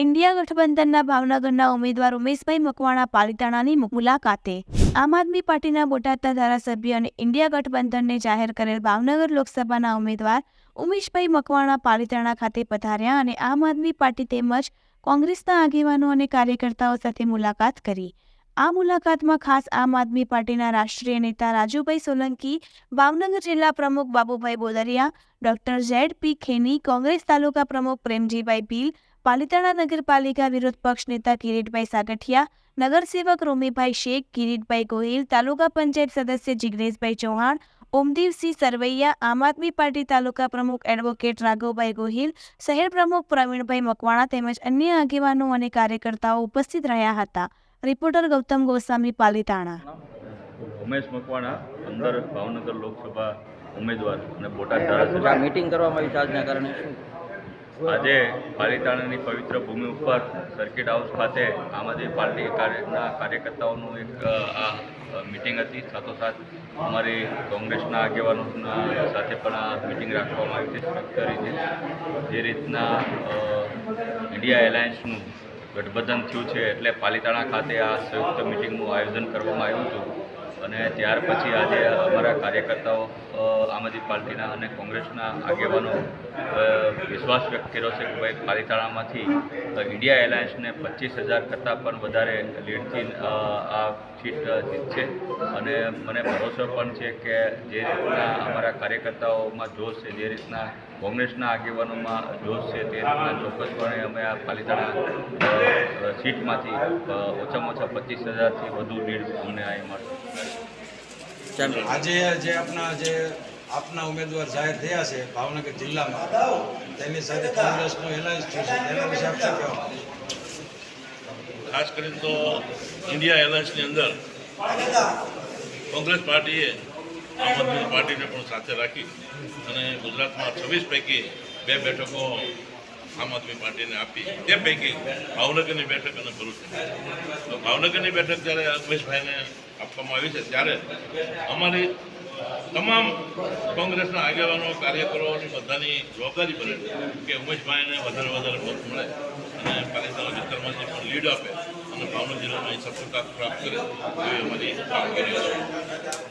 India ગઠબંધનના ભાવનગરના ઉમેદવાર ઉમેશભાઈ મકવાણા પાલિતાણાની મુલાકાતે. આમ આદમી પાર્ટીના બોટાદના ધારાસભ્ય અને ઇન્ડિયા ગઠબંધનને જાહેર કરેલ ભાવનગર લોકસભાના ઉમેદવાર ઉમેશભાઈ મકવાણા પાલિતાણા ખાતે પધાર્યા અને આમ આદમી પાર્ટી તેમજ કોંગ્રેસના આગેવાનો અને કાર્યકર્તાઓ સાથે મુલાકાત કરી. આ મુલાકાતમાં ખાસ આમ આદમી પાર્ટીના રાષ્ટ્રીય નેતા રાજુભાઈ સોલંકી, ભાવનગર જિલ્લા પ્રમુખ Babubhai Bodariya, doctor Z P Kheni, Congress તાલુકા પ્રમુખ પ્રેમજીભાઈ ભીલ પાલિતાણા નગરપાલિકા વિરોધ પક્ષ નેતા કિરીટભાઈ સાગઠિયા નગરસેવક રોમીભાઈ શેખ કિરીટભાઈ ગોહિલ તાલુકા પંચાયત સદસ્ય જિગ્નેશભાઈ ચૌહાણ ઓમદીવસિંહ સરવૈયા આમ આદમી પાર્ટી તાલુકા પ્રમુખ એડવોકેટ રાઘવભાઈ ગોહિલ શહેર પ્રમુખ પ્રવીણભાઈ મકવાણા તેમજ અન્ય આગેવાનો અને કાર્યકર્તાઓ ઉપસ્થિત રહ્યા હતા. રિપોર્ટર ગૌતમ ગોસ્વામી પાલિતાણા. ઉમેશ મકવાણા અંદર ભાવનગર લોકસભા ઉમેદવાર અને બોટાદ મીટિંગ કરવામાં આવી આજના કારણે શું? આજે પાલિતાણાની પવિત્ર ભૂમિ ઉપર સર્કિટ હાઉસ ખાતે આમ આદમી પાર્ટી કાર્યના કાર્યકર્તાઓનું એક આ મિટિંગ હતી. સાથોસાથ અમારી કોંગ્રેસના આગેવાનોના સાથે પણ આ મિટિંગ રાખવામાં આવી છે રીતે. જે રીતના ઇન્ડિયા એલાયન્સનું ગઠબંધન થયું છે એટલે પાલિતાણા ખાતે આ સંયુક્ત મિટિંગનું આયોજન કરવામાં આવ્યું હતું. અને ત્યાર પછી આજે અમારા કાર્યકર્તાઓ આમ આદમી પાર્ટીના અને કોંગ્રેસના આગેવાનો વિશ્વાસ વ્યક્ત કર્યો છે કે ભાઈ પાલિતાણામાંથી ઇન્ડિયા એલાયન્સને પચીસ હજાર કરતાં પણ વધારે લીડથી આ સીટ જીતશે. અને મને ભરોસો પણ છે કે જે રીતના અમારા કાર્યકર્તાઓમાં જોશ છે, જે રીતના કોંગ્રેસના આગેવાનોમાં જોશ છે, તે રીતના ચોક્કસપણે અમે આ પાલિતાણા સીટમાંથી ઓછામાં ઓછા પચીસ હજારથી વધુ લીડ અમને અહીં મળશે. આજે જે આપણા જે આપના ઉમેદવાર જાહેર થયા છે ભાવનગર જિલ્લામાં તેની સાથે કોંગ્રેસનો એલાયન્સ થયું છે તેના વિશે આપ શું કહેવા ખાસ કરીને તો ઇન્ડિયા એલાયન્સની અંદર કોંગ્રેસ પાર્ટીએ આમ આદમી પાર્ટીને પણ સાથે રાખી અને ગુજરાતમાં છવ્વીસ પૈકી બે બેઠકો આમ આદમી પાર્ટીને આપી. તે પૈકી ભાવનગરની બેઠક અને ભરૂચ તો ભાવનગરની બેઠક જ્યારે અલ્પેશભાઈને આપવામાં આવી છે. ત્યારે અમારી તમામ કોંગ્રેસના આગેવાનો કાર્યકરોની બધાની જવાબદારી બને કે ઉમેશભાઈને વધારે વધારે મત મળે અને પાલિતાણા વિસ્તારમાંથી પણ લીડ આપે અને ભાવનગર જિલ્લામાં એ સફળતા પ્રાપ્ત કરે એવી અમારી કામગીરી